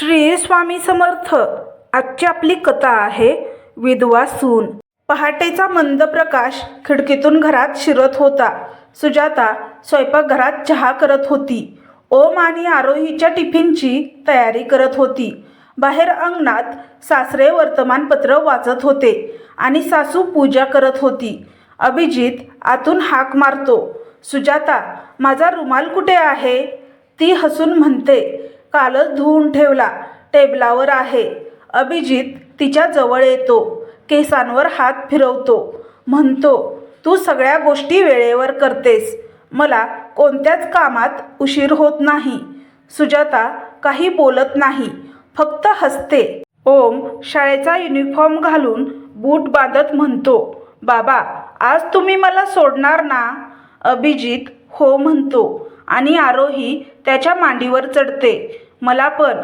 श्री स्वामी समर्थ. आजची आपली कथा आहे विधवा सून. पहाटेचा मंद प्रकाश खिडकीतून घरात शिरत होता. सुजाता स्वयंपाकघरात चहा करत होती. ओम आणि आरोहीच्या टिफिनची तयारी करत होती. बाहेर अंगणात सासरे वर्तमानपत्र वाचत होते आणि सासू पूजा करत होती. अभिजित आतून हाक मारतो सुजाता माझा रुमाल कुठे आहे? ती हसून म्हणते कालच धुवून ठेवला. टेबलावर आहे. अभिजित तिच्या जवळ येतो. केसांवर हात फिरवतो. म्हणतो तू सगळ्या गोष्टी वेळेवर करतेस. मला कोणत्याच कामात उशीर होत नाही. सुजाता काही बोलत नाही. फक्त हसते. ओम शाळेचा युनिफॉर्म घालून बूट बांधत म्हणतो बाबा आज तुम्ही मला सोडणार ना? अभिजित हो म्हणतो आणि आरोही त्याच्या मांडीवर चढते. मला पण.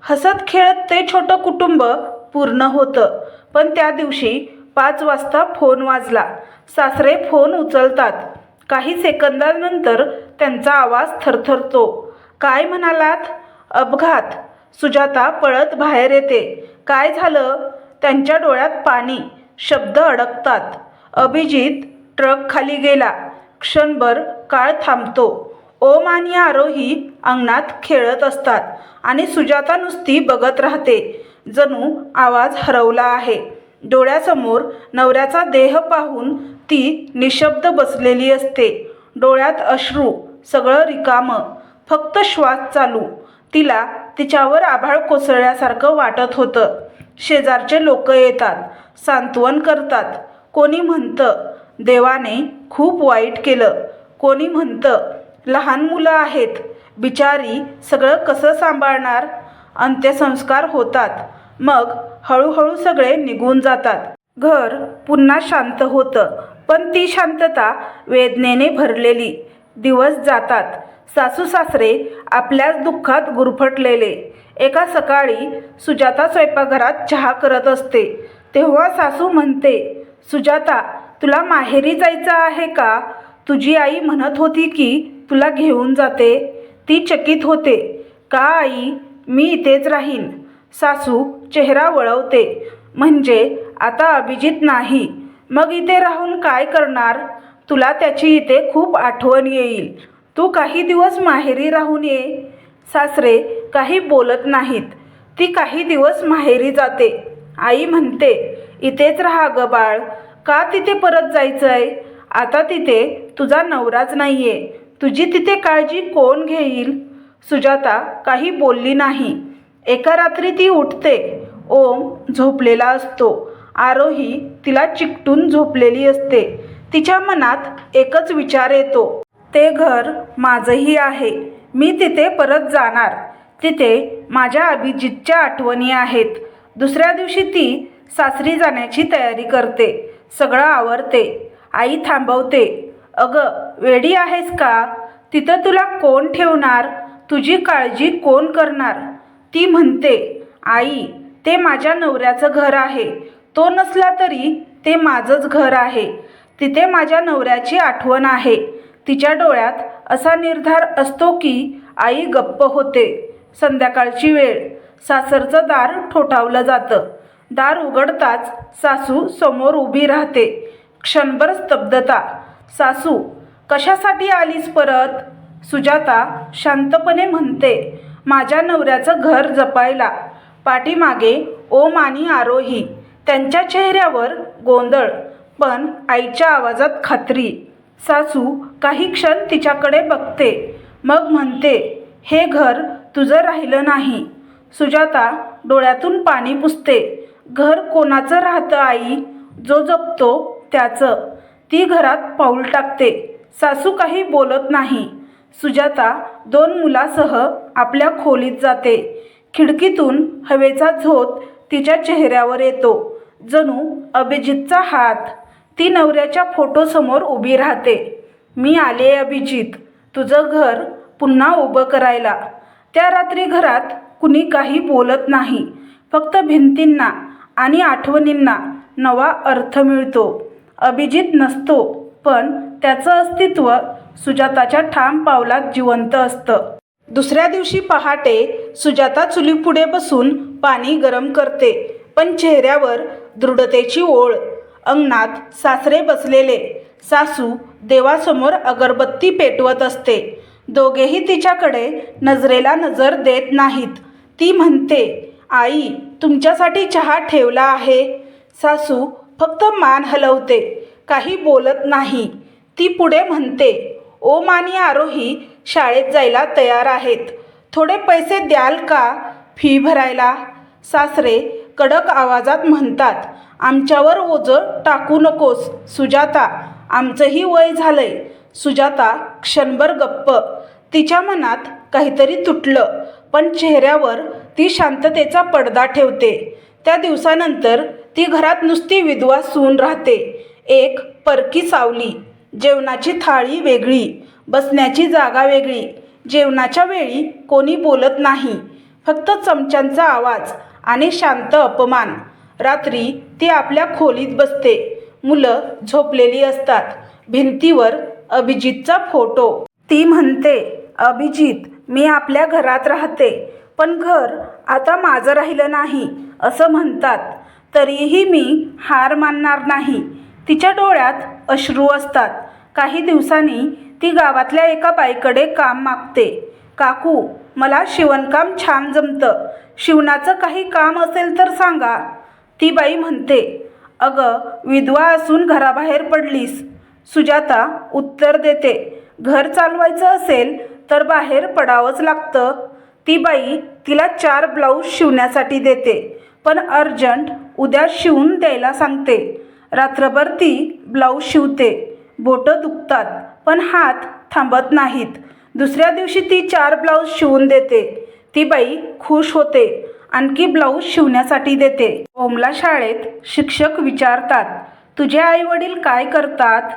हसत खेळत ते छोटं कुटुंब पूर्ण होतं. पण त्या दिवशी पाच वाजता फोन वाजला. सासरे फोन उचलतात. काही सेकंदानंतर त्यांचा आवाज थरथरतो. काय म्हणालात? अपघात. सुजाता पळत बाहेर येते. काय झालं? त्यांच्या डोळ्यात पाणी. शब्द अडकतात. अभिजित ट्रक खाली गेला. क्षणभर काळ थांबतो. ओम आणि आरोही अंगणात खेळत असतात आणि सुजाता नुसती बघत राहते. जणू आवाज हरवला आहे. डोळ्यासमोर नवऱ्याचा देह पाहून ती निशब्द बसलेली असते. डोळ्यात अश्रू सगळं रिकामं फक्त श्वास चालू. तिला तिच्यावर आभाळ कोसळल्यासारखं वाटत होतं. शेजारचे लोक येतात सांत्वन करतात. कोणी म्हणतं देवाने खूप वाईट केलं. कोणी म्हणतं लहान मुलं आहेत. बिचारी सगळं कसं सांभाळणार? अंत्यसंस्कार होतात. मग हळूहळू सगळे निघून जातात. घर पुन्हा शांत होतं पण ती शांतता वेदनेने भरलेली. दिवस जातात. सासू सासरे आपल्याच दुःखात गुरफटलेले. एका सकाळी सुजाता स्वयंपाकघरात चहा करत असते. तेव्हा सासू म्हणते सुजाता तुला माहेरी जायचं आहे का? तुझी आई म्हणत होती की तुला घेऊन जाते. ती चकित होते. का आई? मी इथेच राहीन. सासू चेहरा वळवते. म्हणजे आता अभिजित नाही. मग इथे राहून काय करणार? तुला त्याची इथे खूप आठवण येईल. तू काही दिवस माहेरी राहून ये. सासरे काही बोलत नाहीत. ती काही दिवस माहेरी जाते. आई म्हणते इथेच राहा ग बाळ. का तिथे परत जायचं आहे आता तिथे तुझा नवराच नाही आहे तुझी तिथे काळजी कोण घेईल? सुजाता काही बोलली नाही. एका रात्री ती उठते. ओम झोपलेला असतो. आरोही तिला चिकटून झोपलेली असते. तिच्या मनात एकच विचार येतो. ते घर माझंही आहे. मी तिथे परत जाणार. तिथे माझ्या अभिजितच्या आठवणी आहेत. दुसऱ्या दिवशी ती सासरी जाण्याची तयारी करते. सगळं आवरते. आई थांबवते. अगं वेडी आहेस का? तिथं तुला कोण ठेवणार? तुझी काळजी कोण करणार? ती म्हणते आई ते माझ्या नवऱ्याचं घर आहे. तो नसला तरी ते माझंच घर आहे. तिथे माझ्या नवऱ्याची आठवण आहे. तिच्या डोळ्यात असा निर्धार असतो की आई गप्प होते. संध्याकाळची वेळ. सासरचं दार ठोठावलं जातं. दार उघडताच सासू समोर उभी राहते. क्षणभर स्तब्धता. सासू कशासाठी आलीस परत? सुजाता शांतपणे म्हणते माझ्या नवऱ्याचं घर जपायला. पाठीमागे ओम आणि आरोही त्यांच्या चेहऱ्यावर गोंधळ पण आईच्या आवाजात खात्री. सासू काही क्षण तिच्याकडे बघते मग म्हणते हे घर तुझं राहिलं नाही. सुजाता डोळ्यातून पाणी पुसते घर कोणाचं राहतं आई? जो जपतो त्याचं. ती घरात पाऊल टाकते. सासू काही बोलत नाही. सुजाता दोन मुलासह आपल्या खोलीत जाते. खिडकीतून हवेचा झोत तिच्या चेहऱ्यावर येतो. जणू अभिजितचा हात. ती नवऱ्याच्या फोटोसमोर उभी राहते. मी आले अभिजित. तुझं घर पुन्हा उभं करायला. त्या रात्री घरात कुणी काही बोलत नाही. फक्त भिंतींना आणि आठवणींना नवा अर्थ मिळतो. अभिजित नसतो पण त्याचं अस्तित्व सुजाताच्या ठाम पावलात जिवंत असतं. दुसऱ्या दिवशी पहाटे सुजाता चुलीपुढे बसून पाणी गरम करते पण चेहऱ्यावर दृढतेची ओळ. अंगणात सासरे बसलेले सासू देवासमोर अगरबत्ती पेटवत असते. दोघेही तिच्याकडे नजरेला नजर देत नाहीत. ती म्हणते आई तुमच्यासाठी चहा ठेवला आहे. सासू फक्त मान हलवते. काही बोलत नाही. ती पुढे म्हणते ओम आणि आरोही शाळेत जायला तयार आहेत. थोडे पैसे द्याल का? फी भरायला. सासरे कडक आवाजात म्हणतात आमच्यावर ओझं टाकू नकोस सुजाता. आमचंही वय झालंय. सुजाता क्षणभर गप्प. तिच्या मनात काहीतरी तुटलं पण चेहऱ्यावर ती शांततेचा पडदा ठेवते. त्या दिवसानंतर ती घरात नुसती विधवा सून राहते. एक परकी सावली जेवणाची थाळी वेगळी बसण्याची जागा वेगळी जेवणाच्या वेळी कोणी बोलत नाही. फक्त चमच्यांचा आवाज आणि शांत अपमान. रात्री ती आपल्या खोलीत बसते. मुलं झोपलेली असतात. भिंतीवर अभिजितचा फोटो. ती म्हणते अभिजित मी आपल्या घरात राहते पण घर आता माझं राहिलं नाही असं म्हणतात. तरीही मी हार मानणार नाही. तिच्या डोळ्यात अश्रू असतात. काही दिवसांनी ती गावातल्या एका बाईकडे काम मागते. काकू मला शिवणकाम छान जमतं. शिवणाचं काही काम असेल तर सांगा. ती बाई म्हणते अगं विधवा असून घराबाहेर पडलीस. सुजाता उत्तर देते. घर चालवायचं असेल तर बाहेर पडावंच लागतं. ती बाई तिला चार ब्लाऊज शिवण्यासाठी देते. पण अर्जंट उद्या शिवून द्यायला सांगते. रात्रभर ती ब्लाऊज शिवते. बोटं दुखतात पण हात थांबत नाहीत. दुसऱ्या दिवशी ती चार ब्लाऊज शिवून देते. ती बाई खुश होते. आणखी ब्लाऊज शिवण्यासाठी देते. ओमला शाळेत शिक्षक विचारतात तुझे आई वडील काय करतात?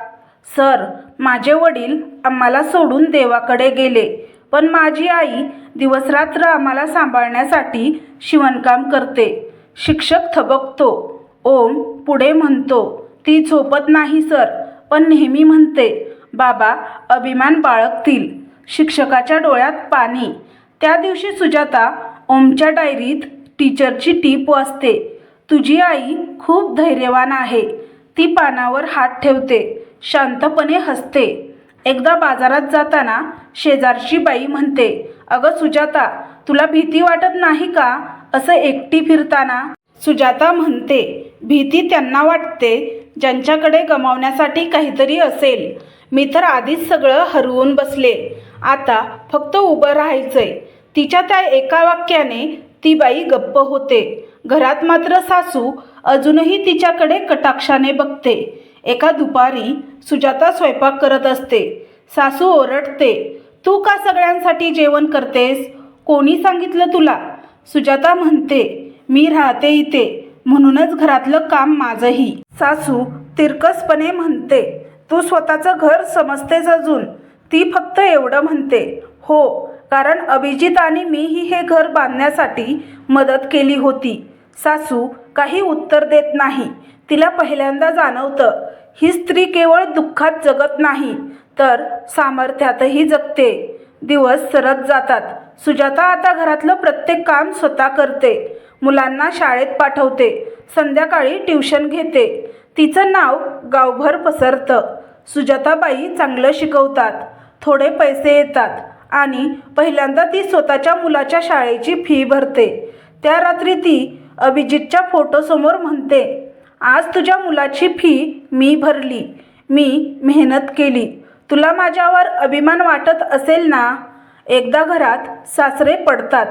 सर माझे वडील आम्हाला सोडून देवाकडे गेले पण माझी आई दिवसरात्र आम्हाला सांभाळण्यासाठी शिवणकाम करते. शिक्षक थबकतो. ओम पुढे म्हणतो ती झोपत नाही सर. पण नेहमी म्हणते बाबा अभिमान बाळगतील. शिक्षकाच्या डोळ्यात पाणी. त्या दिवशी सुजाता ओमच्या डायरीत टीचरची टीप वाचते. तुझी आई खूप धैर्यवान आहे. ती पानावर हात ठेवते शांतपणे हसते. एकदा बाजारात जाताना शेजारची बाई म्हणते अगं सुजाता तुला भीती वाटत नाही का? असं एकटी फिरताना सुजाता म्हणते भीती त्यांना वाटते ज्यांच्याकडे गमावण्यासाठी काहीतरी असेल. मी तर आधीच सगळं हरवून बसले. आता फक्त उभं राहायचंय. तिच्या त्या एका वाक्याने ती बाई गप्प होते. घरात मात्र सासू अजूनही तिच्याकडे कटाक्षाने बघते. एका दुपारी सुजाता स्वयंपाक करत असते. सासू ओरडते तू का सगळ्यांसाठी जेवण करतेस? कोणी सांगितलं तुला? सुजाता म्हणते मी राहते इथे म्हणूनच घरातलं काम माझंही. सासू तिरकसपणे म्हणते तू स्वतःचं घर समजतेस अजून. ती फक्त एवढं म्हणते हो कारण अभिजित आणि मीही हे घर बांधण्यासाठी मदत केली होती. सासू काही उत्तर देत नाही. तिला पहिल्यांदा जाणवतं ही स्त्री केवळ दुःखात जगत नाही तर सामर्थ्यातही जगते. दिवस सरत जातात. सुजाता आता घरातलं प्रत्येक काम स्वतः करते. मुलांना शाळेत पाठवते. संध्याकाळी ट्युशन घेते. तिचं नाव गावभर पसरतं. सुजाताबाई चांगलं शिकवतात. थोडे पैसे येतात आणि पहिल्यांदा ती स्वतःच्या मुलाच्या शाळेची फी भरते. त्या रात्री ती अभिजितच्या फोटोसमोर म्हणते आज तुझ्या मुलाची फी मी भरली. मी मेहनत केली. तुला माझ्यावर अभिमान वाटत असेल ना? एकदा घरात सासरे पडतात.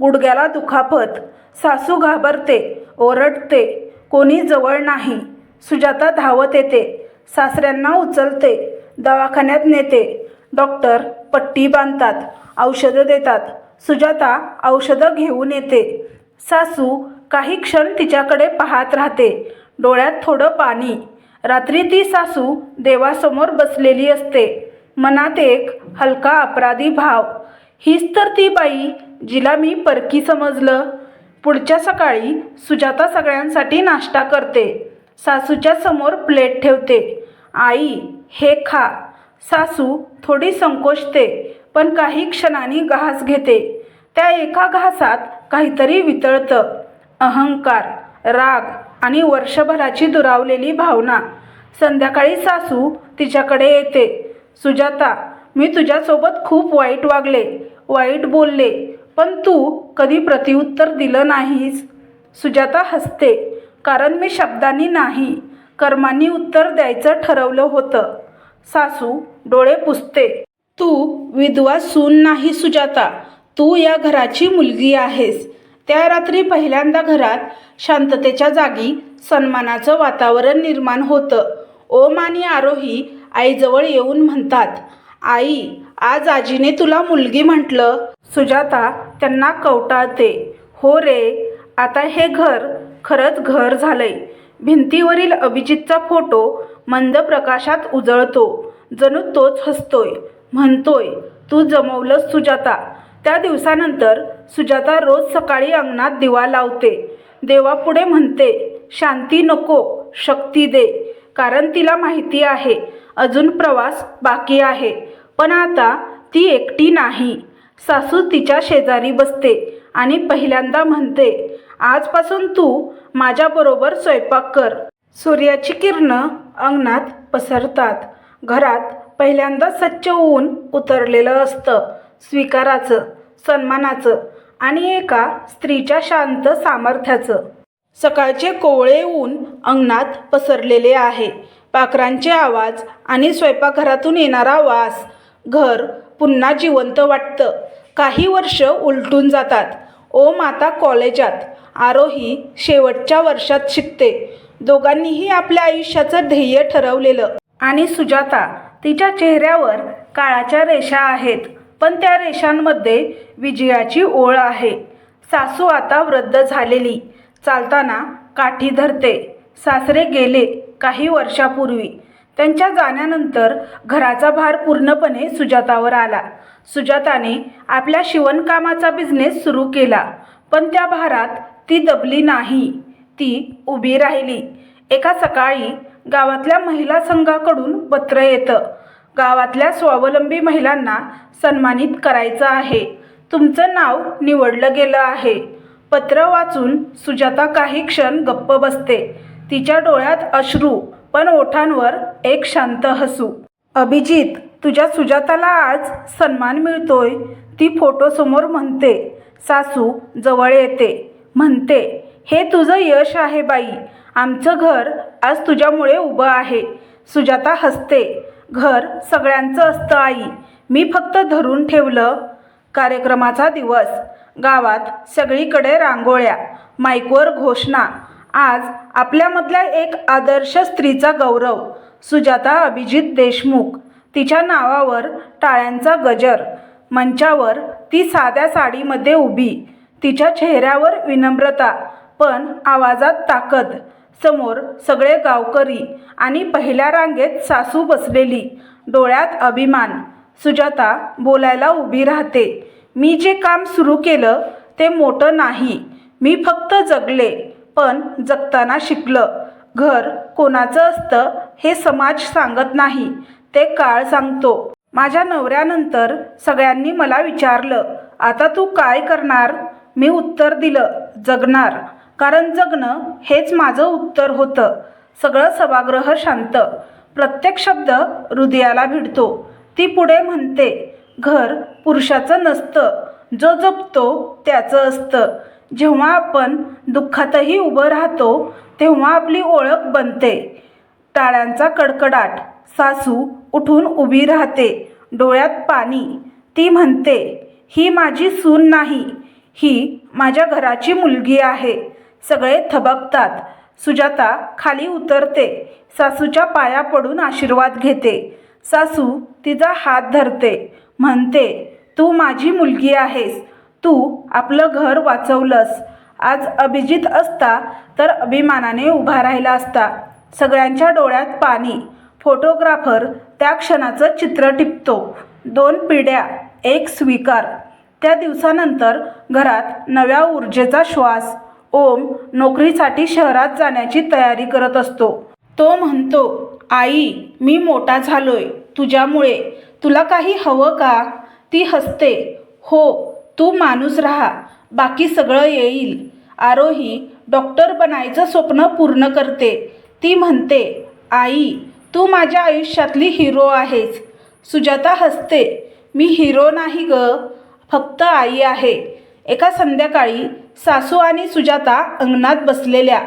गुडघ्याला दुखापत. सासू घाबरते ओरडते कोणी जवळ नाही. सुजाता धावत येते. सासऱ्यांना उचलते दवाखान्यात नेते. डॉक्टर पट्टी बांधतात औषधं देतात. सुजाता औषधं घेऊन येते. सासू काही क्षण तिच्याकडे पाहत राहते. डोळ्यात थोडं पाणी. रात्री ती सासू देवासमोर बसलेली असते. मनात एक हलका अपराधी भाव. हीच तर ती बाई जिला मी परकी समजलं. पुढच्या सकाळी सुजाता सगळ्यांसाठी नाश्ता करते. सासूच्या समोर प्लेट ठेवते. आई हे खा. सासू थोडी संकोचते पण काही क्षणांनी घास घेते. त्या एका घासात काहीतरी वितळतं. अहंकार राग आणि वर्षभराची दुरावलेली भावना. संध्याकाळी सासू तिच्याकडे येते. सुजाता मी तुझ्यासोबत खूप वाईट वागले वाईट बोलले पण तू कधी प्रतिउत्तर दिलं नाहीस. सुजाता हसते कारण मी शब्दांनी नाही कर्मांनी उत्तर द्यायचं ठरवलं होतं. सासू डोळे पुसते. तू विधवा सून नाही सुजाता तू या घराची मुलगी आहेस. त्या रात्री पहिल्यांदा घरात शांततेच्या जागी सन्मानाचं वातावरण निर्माण होतं. ओम आणि आरोही आईजवळ येऊन म्हणतात आई आज आजीने तुला मुलगी म्हटलं. सुजाता त्यांना कवटाळते हो रे आता हे घर खरंच घर झालंय. भिंतीवरील अभिजितचा फोटो मंद प्रकाशात उजळतो. जणू तोच हसतोय म्हणतोय तू जमवलंस सुजाता. त्या दिवसानंतर सुजाता रोज सकाळी अंगणात दिवा लावते. देवापुढे म्हणते शांती नको शक्ती दे कारण तिला माहिती आहे अजून प्रवास बाकी आहे. पण आता ती एकटी नाही. सासू तिच्या शेजारी बसते आणि पहिल्यांदा म्हणते आजपासून तू माझ्याबरोबर स्वयंपाक कर. सूर्याची किरणं अंगणात पसरतात. घरात पहिल्यांदा सच्च ऊन उतरलेलं असतं स्वीकाराचं सन्मानाचं आणि एका स्त्रीच्या शांत सामर्थ्याचं. सकाळचे कोवळे ऊन अंगणात पसरलेले आहे. पाखरांचे आवाज आणि स्वयंपाकघरातून येणारा वास घर पुन्हा जिवंत वाटतं. काही वर्ष उलटून जातात. ओम आता कॉलेजात. आरोही शेवटच्या वर्षात शिकते. दोघांनीही आपल्या आयुष्याचं ध्येय ठरवलेलं. आणि सुजाता तिच्या चेहऱ्यावर काळाच्या रेषा आहेत पण त्या रेषांमध्ये विजयाची ओळ आहे. सासू आता वृद्ध झालेली. चालताना काठी धरते. सासरे गेले काही वर्षापूर्वी. त्यांच्या जाण्यानंतर घराचा भार पूर्णपणे सुजातावर आला. सुजाताने आपल्या शिवणकामाचा बिझनेस सुरू केला पण त्या भारात ती दबली नाही. ती उभी राहिली. एका सकाळी गावातल्या महिला संघाकडून पत्र येतं. गावातल्या स्वावलंबी महिलांना सन्मानित करायचं आहे. तुमचं नाव निवडलं गेलं आहे. पत्र वाचून सुजाता काही क्षण गप्प बसते. तिच्या डोळ्यात अश्रू पण ओठांवर एक शांत हसू. अभिजित तुझ्या सुजाताला आज सन्मान मिळतोय. ती फोटोसमोर म्हणते सासू जवळ येते. म्हणते हे तुझं यश आहे बाई. आमचं घर आज तुझ्यामुळे उभं आहे. सुजाता हसते. घर सगळ्यांचं असतं आई. मी फक्त धरून ठेवलं. कार्यक्रमाचा दिवस. गावात सगळीकडे रांगोळ्या. माईकवर घोषणा. आज आपल्यामधल्या एक आदर्श स्त्रीचा गौरव सुजाता अभिजित देशमुख. तिच्या नावावर टाळ्यांचा गजर मंचावर ती साध्या साडीमध्ये उभी तिच्या चेहऱ्यावर विनम्रता पण आवाजात ताकद. समोर सगळे गावकरी आणि पहिल्या रांगेत सासू बसलेली डोळ्यात अभिमान. सुजाता बोलायला उभी राहते. मी जे काम सुरू केलं ते मोठं नाही. मी फक्त जगले. पण जगताना शिकलं. घर कोणाचं असतं हे समाज सांगत नाही. ते काळ सांगतो. माझ्या नवऱ्यानंतर सगळ्यांनी मला विचारलं आता तू काय करणार? मी उत्तर दिलं जगणार. कारण जगणं हेच माझं उत्तर होतं. सगळं सभागृह शांत. प्रत्येक शब्द हृदयाला भिडतो. ती पुढे म्हणते घर पुरुषाचं नसतं. जो जपतो त्याचं असतं. जेव्हा आपण दुःखातही उभं राहतो तेव्हा आपली ओळख बनते. टाळ्यांचा कडकडाट सासू उठून उभी राहते डोळ्यात पाणी. ती म्हणते ही माझी सून नाही ही माझ्या घराची मुलगी आहे. सगळे थबकतात. सुजाता खाली उतरते सासूच्या पाया पडून आशीर्वाद घेते. सासू तिचा हात धरते म्हणते तू माझी मुलगी आहेस तू आपलं घर वाचवलंस. आज अभिजित असता तर अभिमानाने उभा राहिला असता. सगळ्यांच्या डोळ्यात पाणी. फोटोग्राफर त्या क्षणाचं चित्र टिपतो. दोन पिढ्या एक स्वीकार. त्या दिवसानंतर घरात नव्या ऊर्जेचा श्वास. ओम नोकरीसाठी शहरात जाण्याची तयारी करत असतो. तो म्हणतो आई मी मोठा झालोय. तुझ्यामुळे. तुला काही हवं का? ती हसते. हो तू माणूस राहा बाकी सगळं येईल. आरोही डॉक्टर बनायचं स्वप्न पूर्ण करते. ती म्हणते आई तू माझ्या आयुष्यातली हिरो आहेस. सुजाता हसते मी हिरो नाही ग फक्त आई आहे. एका संध्याकाळी सासू आणि सुजाता अंगणात बसलेल्या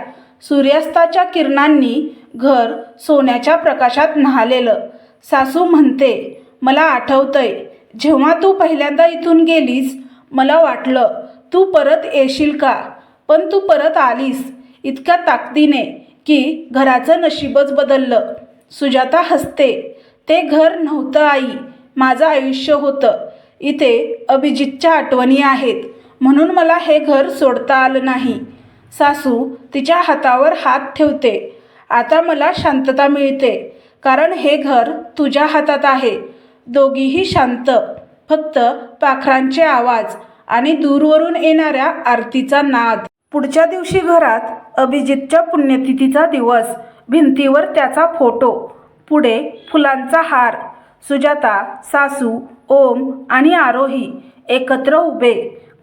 सूर्यास्ताच्या किरणांनी घर सोन्याच्या प्रकाशात न्हालेलं. सासू म्हणते मला आठवतंय जेव्हा तू पहिल्यांदा इथून गेलीस मला वाटलं तू परत येशील का? पण तू परत आलीस. इतक्या ताकदीने की घराचं नशीबच बदललं. सुजाता हसते. ते घर नव्हतं आई. माझं आयुष्य होतं. इथे अभिजितच्या आठवणी आहेत. म्हणून मला हे घर सोडता आलं नाही. सासू तिच्या हातावर हात ठेवते. आता मला शांतता मिळते. कारण हे घर तुझ्या हातात आहे. दोघीही शांत. फक्त पाखरांचे आवाज आणि दूरवरून येणाऱ्या आरतीचा नाद. पुढच्या दिवशी घरात अभिजितच्या पुण्यतिथीचा दिवस. भिंतीवर त्याचा फोटो. पुढे फुलांचा हार. सुजाता सासू ओम आणि आरोही एकत्र उभे.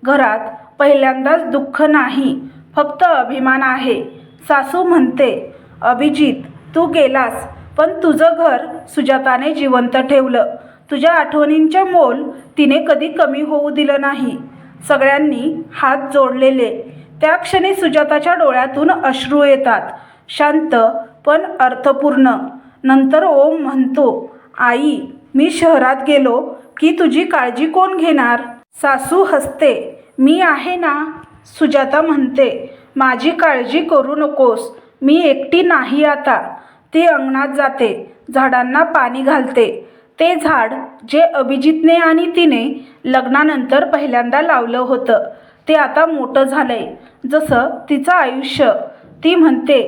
घरात पहिल्यांदाच दुःख नाही फक्त अभिमान आहे. सासू म्हणते अभिजित तू गेलास पण तुझं घर सुजाताने जिवंत ठेवलं. तुझ्या आठवणींच्या मोल तिने कधी कमी होऊ दिलं नाही. सगळ्यांनी हात जोडलेले. त्या क्षणी सुजाताच्या डोळ्यातून अश्रू येतात. शांत पण अर्थपूर्ण. नंतर ओम म्हणतो आई मी शहरात गेलो. की तुझी काळजी कोण घेणार? सासू हसते मी आहे ना? सुजाता म्हणते माझी काळजी करू नकोस. मी एकटी नाही आता. ती अंगणात जाते. झाडांना पाणी घालते. ते झाड जे अभिजितने आणि तिने लग्नानंतर पहिल्यांदा लावलं होतं ते आता मोठं झालंय. जसं तिचं आयुष्य ती म्हणते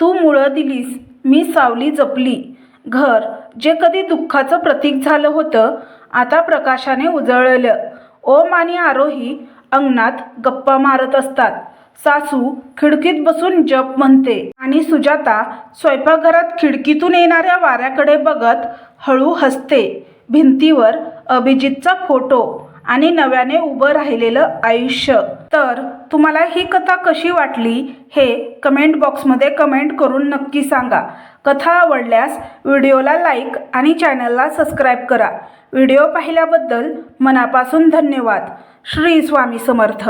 तू मुळं दिलीस मी सावली जपली. घर जे कधी दुःखाचं प्रतीक झालं होतं आता प्रकाशाने उजळलं. ओम आणि आरोही अंगणात गप्पा मारत असतात. सासू खिडकीत बसून जप म्हणते आणि सुजाता स्वयंपाकघरात खिडकीतून येणाऱ्या वाऱ्याकडे बघत हळू हसते. भिंतीवर अभिजितचा फोटो आणि नव्याने उभं राहिलेलं आयुष्य. तर तुम्हाला ही कथा कशी वाटली हे कमेंट बॉक्समध्ये कमेंट करून नक्की सांगा. कथा आवडल्यास व्हिडिओला लाईक आणि चॅनलला सबस्क्राईब करा. व्हिडिओ पाहिल्याबद्दल मनापासून धन्यवाद. श्री स्वामी समर्थ.